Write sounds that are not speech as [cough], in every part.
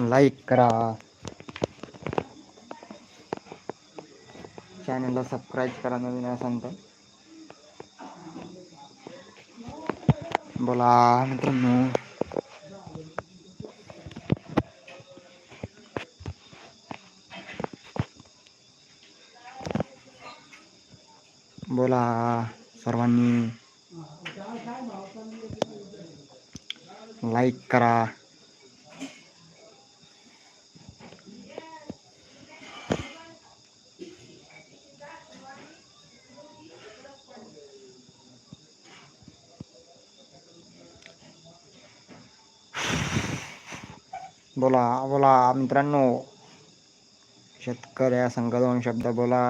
Like करा. चॅनलला subscribe करा नवीन असाल तर. बोला मित्रांनो. बोला सर्वांनी. लाईक करा. बोला बोला मित्रांनो. शेतकऱ्या संघ दोन शब्द बोला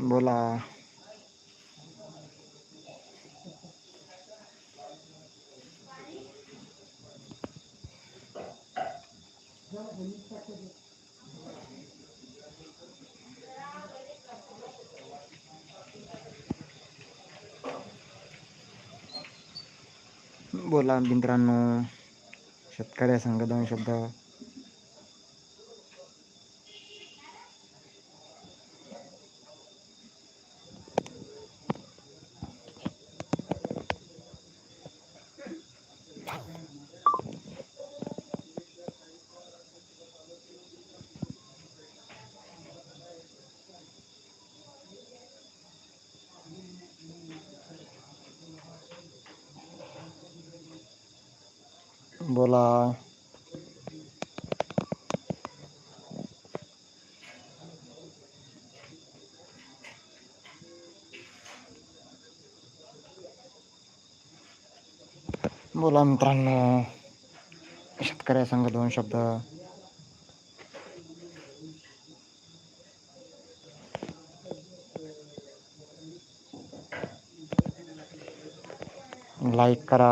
बोला बोला मित्रांनो शेतकऱ्या संघ दोन शब्द. बोला. बोला मित्रांनो. शेतकऱ्या संघ दोन शब्द. लाईक करा.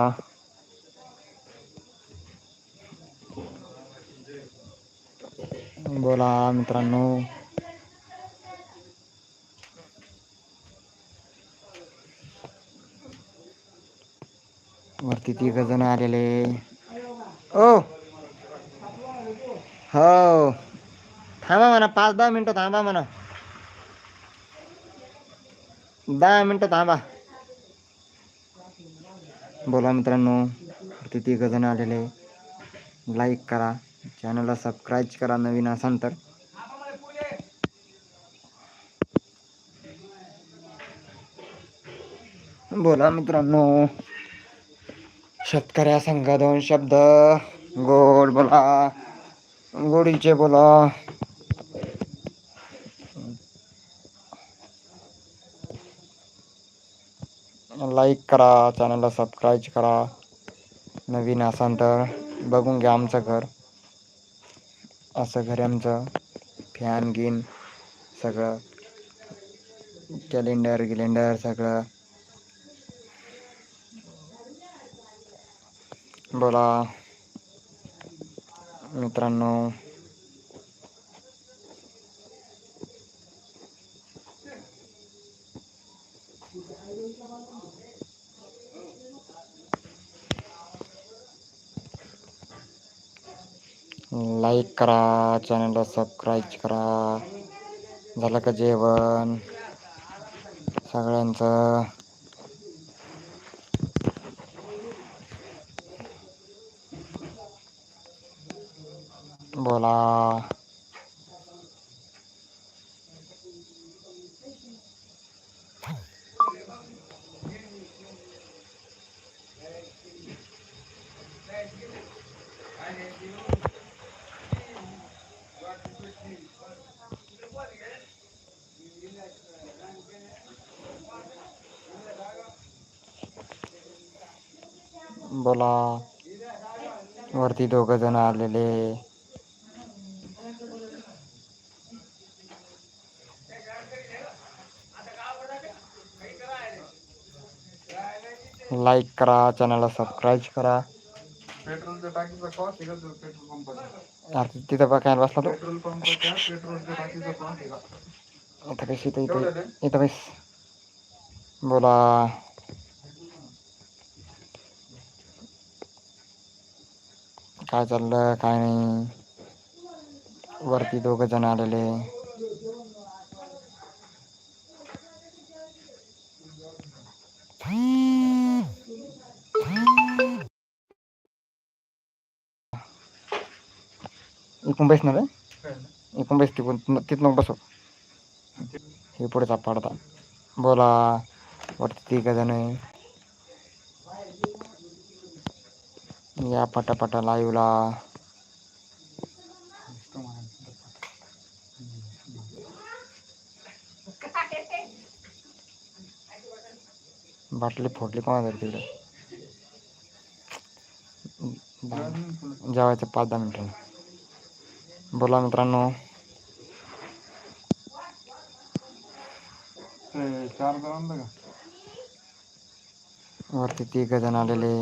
बोला मित्रांनो वरती तिघ जण आलेले ओ हो थांबा म्हणा पाच दहा मिनटं थांबा म्हणा दहा मिनटं थांबा बोला मित्रांनो वरती तिघ जण आलेले लाईक करा चॅनलला सबस्क्राईब करा नवीन असाल तर. बोला मित्रांनो. शेतकऱ्या संघ दोन शब्द. गोड बोला. गोडीचे बोला. लाईक करा चॅनलला सबस्क्राईब करा. नवीन असाल तर बघून घ्या आमचं घर. असं घर आमचं. फॅन गिन सगळं. कॅलेंडर गिलेंडर सगळं. बोला. मित्रांनो. लाईक करा चॅनलला सबस्क्राईब करा. झालं का जेवण? सगळ्यांचं. बोला. बोला. वरती दोघ जण आलेले. लाईक करा चॅनलला सबस्क्राईब करा. पेट्रोलच्या टाकीचा कॉस्ट आहे का तो पेट्रोल पंपाचा तिथं बघायला बसला तो. पेट्रोल पंपाच्या पेट्रोलच्या टाकीचा कॉस्ट आहे का? इथं कशी इथं इथं बस. बोला. काय चाललं काय नाही. वरती दोघं जण आलेले. इकून बसणार आहे? इकून बस तिकून तिथं बसव. हे हे पुढेचा पडदा. बोला वरती तिघ जण आहे. या पटापटा लाईव्हला बाटली फोडली कोणा तरी तिकडे. जेवायचं पाच दहा मिनिटं. बोला मित्रांनो. चार जण का? वरती तिघ जण आलेले.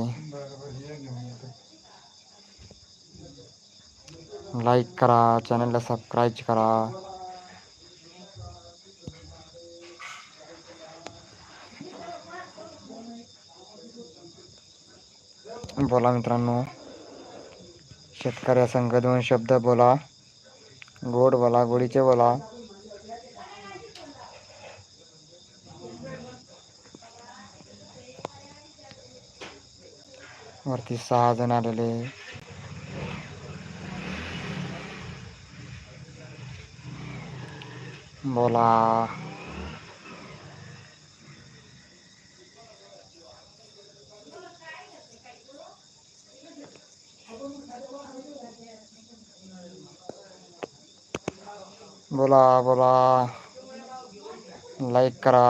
लाईक करा चॅनलला सबस्क्राईब करा. बोला मित्रांनो शेतकऱ्या संघ दोन शब्द बोला. गोड बोला गोडीचे बोला. वरती सहा जण आलेले. बोला। बोला बोला। लाईक करा।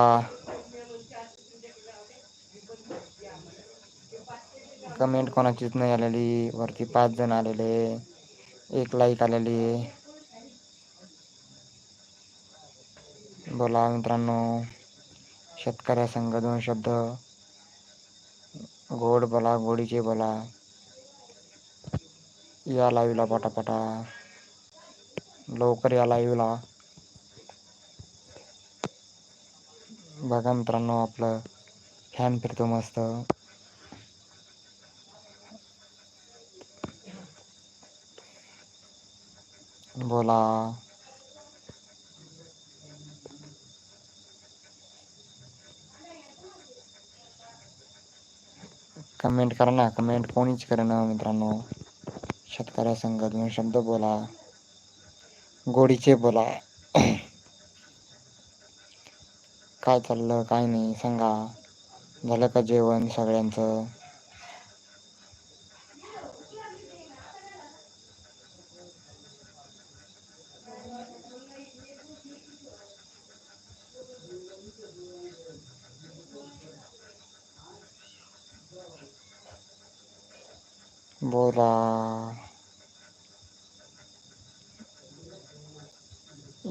कमेंट कोणाचीच नाही आलेली, वरती पाच जण आलेले, एक लाईक आलेली. बोला मित्रांनो. शेतकऱ्या संघ दोन शब्द. गोड बोला गोडीचे बोला. या लाईव्हला पटापटा. लवकर या लाईव्हला. बघा मित्रांनो आपलं. फॅन फिरतो मस्त. बोला. कमेंट करा ना कमेंट कोणीच करणं हो मित्रांनो. शेतकऱ्या संघ दोन शब्द बोला. गोडीचे बोला. काय चाललं काय नाही सांगा. झालं का जेवण सगळ्यांचं बोला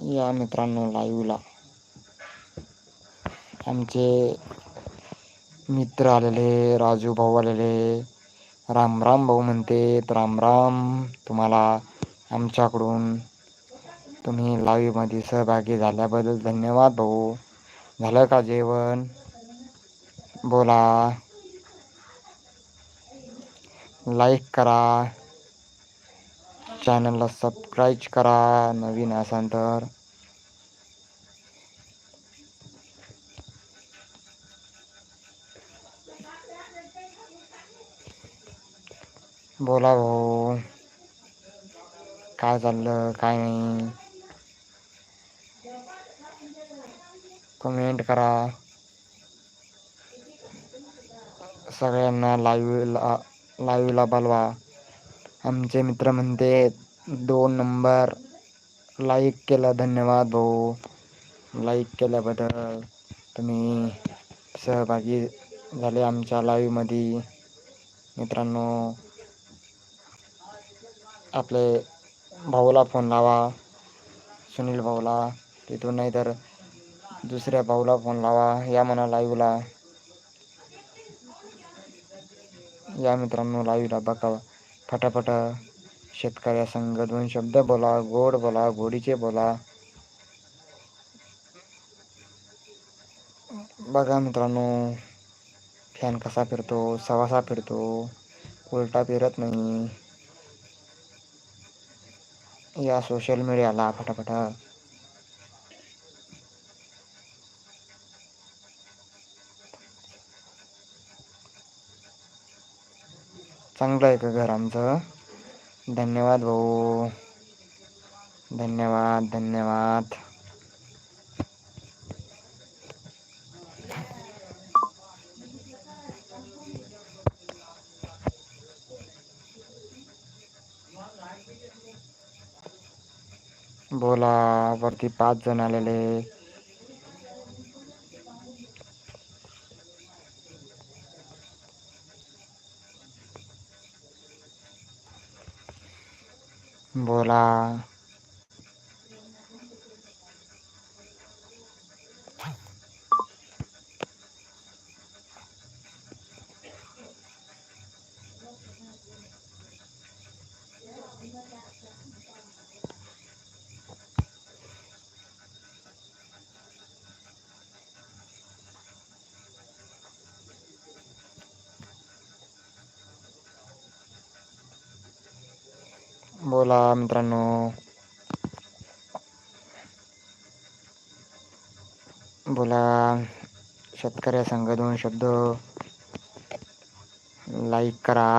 या मित्रांनो लाईव्हला. आमचे मित्र आलेले राजू भाऊ आलेले राम राम भाऊ म्हणते राम राम तुम्हाला आमच्याकडून तुम्ही लाईव्हमध्ये सहभागी झाल्याबद्दल धन्यवाद भाऊ. झालं का जेवण? बोला. लाईक करा. चॅनलला सबस्क्राईब करा नवीन असाल तर. बोला भाऊ. काय चाललं काय नाही. कमेंट करा. सगळ्यांना लाईव्हला लाईव्हला बोलवा. आमचे मित्र म्हणते दोन नंबर लाईक केलं धन्यवाद भाऊ. लाईक केल्याबद्दल तुम्ही सहभागी झाले आमच्या लाईव्हमध्ये मित्रांनो आपले भाऊला फोन लावा सुनील भाऊला तिथून नाही तर दुसऱ्या भाऊला फोन लावा या म्हणा लाईव्हला. या मित्रांनो लाईव्हला बघा. फटाफट शेतकऱ्या संघ दोन शब्द बोला गोड बोला गोडीचे बोला. बघा मित्रांनो फॅन कसा फिरतो सवासा फिरतो उलटा फिरत नाही. या सोशल मीडियाला फटाफट. चांगलं आहे का घर आमचं? धन्यवाद भाऊ. धन्यवाद धन्यवाद. बोला वरती पाच जण आलेले. बोला. बोला मित्रांनो. बोला शेतकऱ्या संघ दोन शब्द. लाईक करा.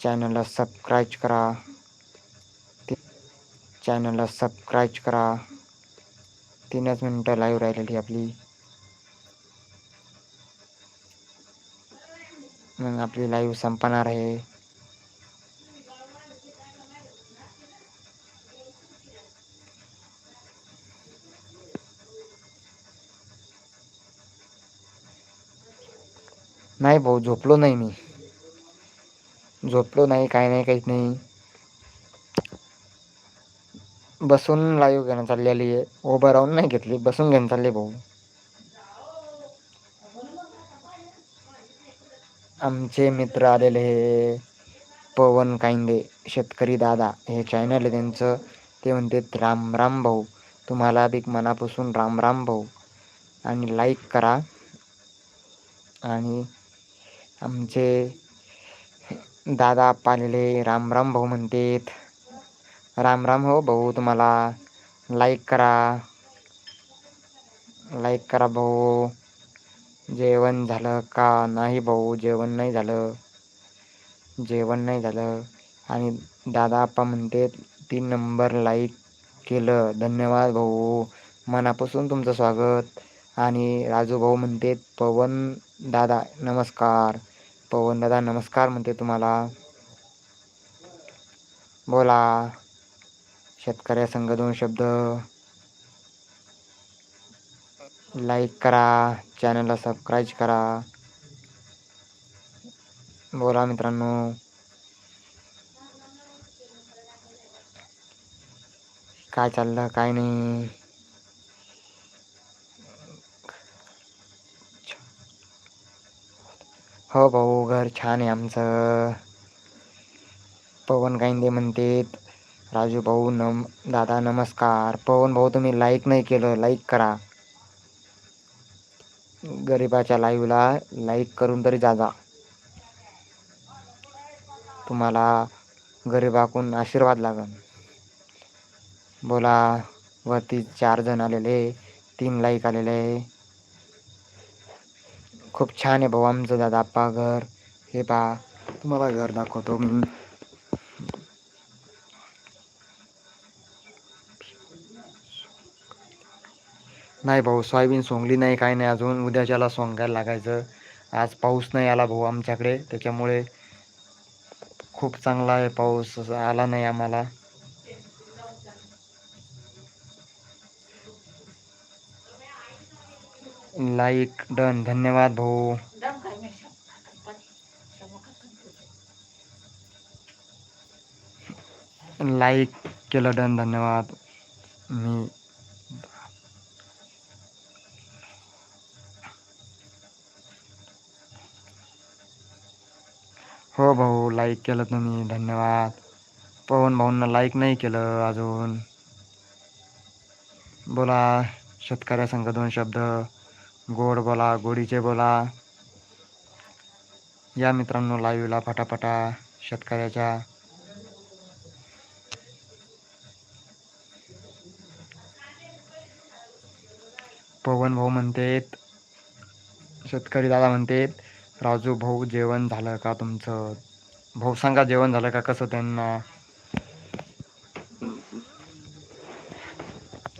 चॅनलला सबस्क्राईब करा. चॅनलला सबस्क्राईब करा. तीनच मिनटं लाईव्ह राहिलेली आपली. मग आपली लाईव्ह संपणार आहे. नाही भाऊ झोपलो नाही मी. झोपलो नाही काही नाही काहीच नाही. बसून लाईव्ह घेणं चाललेली आहे. उभं राहून नाही घेतली बसून घेणं चालली भाऊ. आमचे मित्र आलेले हे पवन कांदे शेतकरी दादा हे चॅनल आहे त्यांचं. ते म्हणतात राम राम भाऊ तुम्हाला बी मनापासून राम राम भाऊ. आणि लाईक करा. आणि आमचे दादा पालेले राम राम भाऊ म्हणतात. राम राम हो भाऊ तुम्हाला. लाईक करा. लाईक करा भाऊ. जेवण झालं का नाही भाऊ? जेवण नाही झालं. जेवण नाही झालं. आणि दादा आप्पा म्हणते तीन नंबर लाईक केलं. धन्यवाद भाऊ. मनापासून तुमचं स्वागत. आणि राजू भाऊ म्हणते पवन दादा नमस्कार. पवन दादा नमस्कार म्हणते तुम्हाला. बोला. शेतकऱ्या संघ दोन शब्द. लाईक करा. चॅनलला सबस्क्राईब करा. बोला मित्रांनो. काय चाललं? काय नाही. हो भाऊ घर छान आहे आमचं. पवन कांदे म्हणतेत राजू भाऊ नम दादा नमस्कार. पवन भाऊ तुम्ही लाईक नाही केलं लाईक करा. गरिबाच्या लाईव्हला लाईक करून तरी जागा. तुम्हाला गरिबाकून आशीर्वाद लागन. बोला वरती चार जण आलेले तीन लाईक आलेले. खूप छान आहे भाऊ आमचं दादा आप्पा घर. हे पहा तुम्हाला घर दाखवतो. मी नाही भाऊ सोयाबीन सोंगली नाही काही नाही अजून. उद्याच्याला सोंगायला लागायचं. आज पाऊस नाही आला भाऊ आमच्याकडे त्याच्यामुळे खूप चांगला आहे पाऊस आला नाही आम्हाला. Like done. धन्यवाद भाऊ. लाईक केलं डन. धन्यवाद. मी हो भाऊ लाईक केलं तुम्ही. धन्यवाद. पवन भाऊंना लाईक नाही केलं अजून. बोला शेतकऱ्या संग दोन शब्द. गोड बोला गोडीचे बोला. या मित्रांनो लाईव्हला फटाफटा शेतकऱ्याच्या. पवन भाऊ म्हणतेत शेतकरी दादा म्हणतेत राजू भाऊ जेवण झालं का तुमचं? भाऊ सांगा जेवण झालं का कसं त्यांना?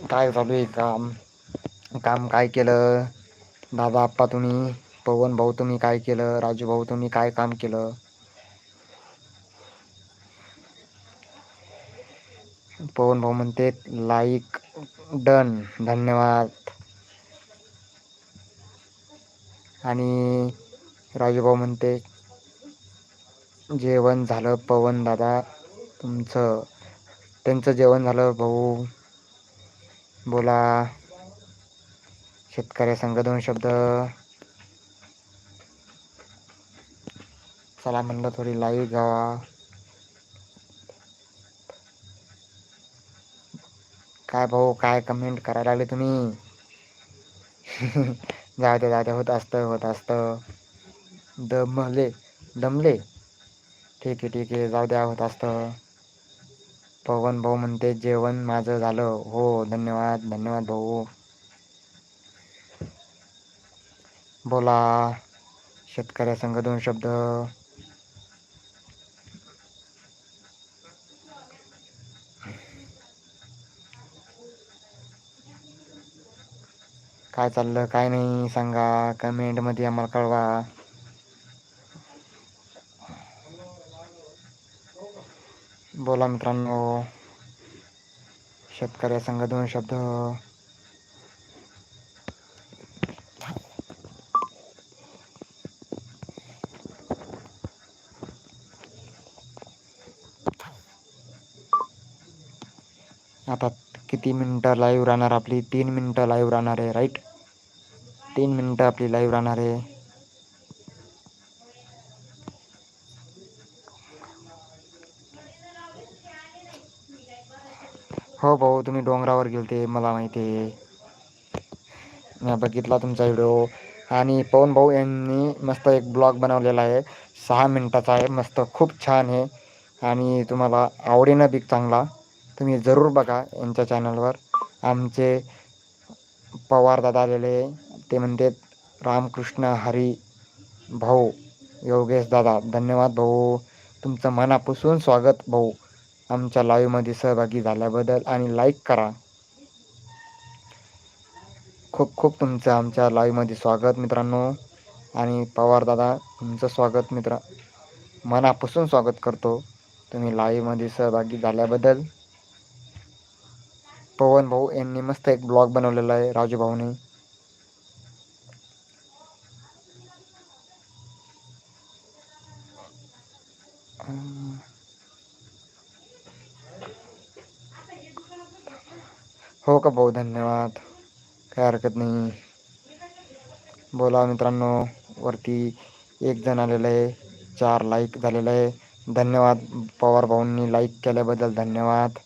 काय चालू आहे काम? काम काय केलं? दादा आप्पा तुम्ही पवन भाऊ तुम्ही काय केलं? राजू भाऊ तुम्ही काय काम केलं? पवन भाऊ म्हणते लाईक डन. धन्यवाद. आणि राजूभाऊ म्हणते जेवण झालं पवन दादा तुमचं. त्यांचं जेवण झालं भाऊ. बोला. शेतकऱ्या संघ दोन शब्द. चला म्हणलं थोडी लाईव्ह घ्यावा. काय भाऊ काय कमेंट करायला लागले तुम्ही? [laughs] जाऊ दे जाऊ दे होत असतं होत असतं. दमले दमले. ठीक आहे ठीक आहे जाऊ द्या होत असतं. पवन भाऊ म्हणते जेवण माझं झालं. हो धन्यवाद धन्यवाद भाऊ. बोला. शेतकऱ्या संघ दोन शब्द. काय चाललं? काय नाही सांगा. कमेंटमध्ये आम्हाला कळवा. बोला मित्रांनो. शेतकऱ्या संघ दोन शब्द. आता किती मिनटं लाईव्ह राहणार आपली? तीन मिनटं लाईव्ह राहणार आहे राईट तीन मिनटं आपली लाईव्ह राहणार आहे. हो भाऊ तुम्ही डोंगरावर गेलते मला माहिती आहे. मी बघितला तुमचा व्हिडिओ आणि पवन भाऊ यांनी मस्त एक ब्लॉग बनवलेला आहे. सहा मिनटाचा आहे मस्त खूप छान आहे. आणि तुम्हाला आवडेनं बी चांगला. तुम्ही जरूर बघा यांच्या चॅनलवर आमचे पवार दादा आलेले ते म्हणतात रामकृष्ण हरी भाऊ योगेश दादा धन्यवाद भाऊ. तुमचं मनापासून स्वागत भाऊ. आमच्या लाईव्हमध्ये सहभागी झाल्याबद्दल आणि लाईक करा. खूप खूप तुमचं आमच्या लाईव्हमध्ये स्वागत मित्रांनो. आणि पवार दादा तुमचं स्वागत मित्र मनापासून स्वागत करतो. तुम्ही लाईव्हमध्ये सहभागी झाल्याबद्दल पवन भाऊ यांनी मस्त एक ब्लॉग बनवलेला आहे, राजू भाऊने. हो का भाऊ, धन्यवाद. काय हरकत नाही. बोला मित्रांनो, वरती एक जण आलेलं आहे, चार लाईक झालेलं आहे. धन्यवाद पवार भाऊंनी लाईक केल्याबद्दल धन्यवाद.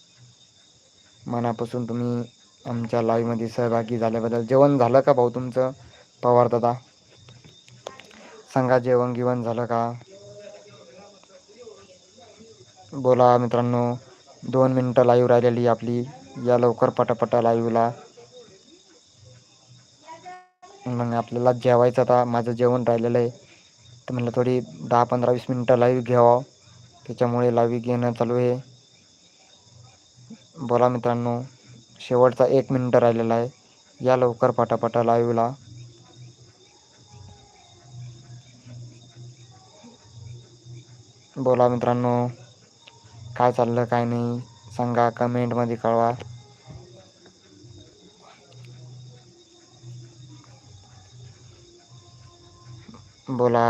मनापासून तुम्ही आमच्या लाईव्हमध्ये सहभागी झाल्याबद्दल. जेवण झालं का भाऊ तुमचं? पवार दादा? सांगा जेवण गिवण झालं का? बोला मित्रांनो दोन मिनटं लाईव्ह राहिलेली आपली. या लवकर पटापटा लाईव्हला मग आपल्याला जेवायचं आता. माझं जेवण राहिलेलं आहे. तर म्हटलं थोडी दहा पंधरा वीस मिनटं लाईव्ह घ्यावं. त्याच्यामुळे लाईव्ह घेणं चालू आहे. बोला मित्रांनो शेवटचा एक मिनटं राहिलेला आहे. या लवकर पटापटा लाईव्हला. बोला मित्रांनो काय चाललं काय नाही सांगा कमेंटमध्ये कळवा. बोला.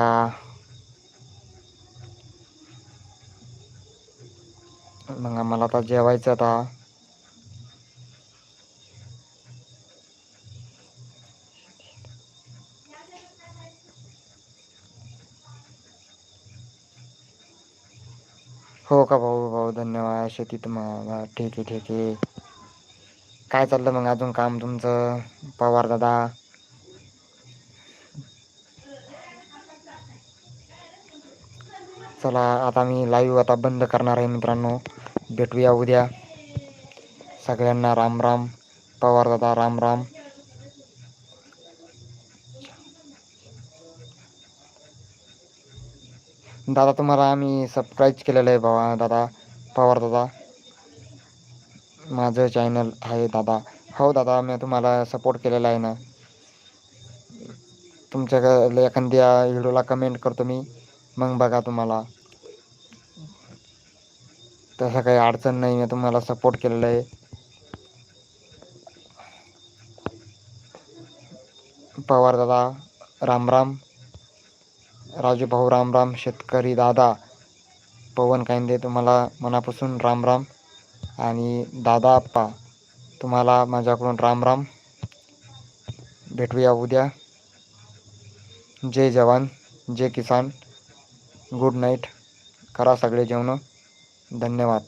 मग आम्हाला आता जेवायचं आता. हो का भाऊ भाऊ धन्यवाद. शेतीत मग ठीक आहे ठीक आहे. काय चाललं मग अजून काम तुमचं? पवार दादा? चला आता मी लाईव्ह आता बंद करणार आहे मित्रांनो. भेटूया उद्या. सगळ्यांना राम राम. पवार दादा राम राम. दादा तुम्हाला आम्ही सबस्क्राईब केलेलं आहे बाबा दादा पवार दादा. माझं चॅनल आहे दादा. हो दादा मी तुम्हाला सपोर्ट केलेला आहे ना. तुमच्या एखाद्या व्हिडिओला कमेंट करतो मी मग बघा तुम्हाला. तसं काही अडचण नाही मी तुम्हाला सपोर्ट केलेला आहे. पवार दादा राम राम. राजू भाऊ राम राम शेतकरी दादा पवन कांदे तुम्हाला मनापासून राम राम आणि दादा आप्पा तुम्हाला माझ्याकडून राम राम भेटूया उद्या. जय जवान जय किसान. Good night. करा सगळे जेवणं. धन्यवाद.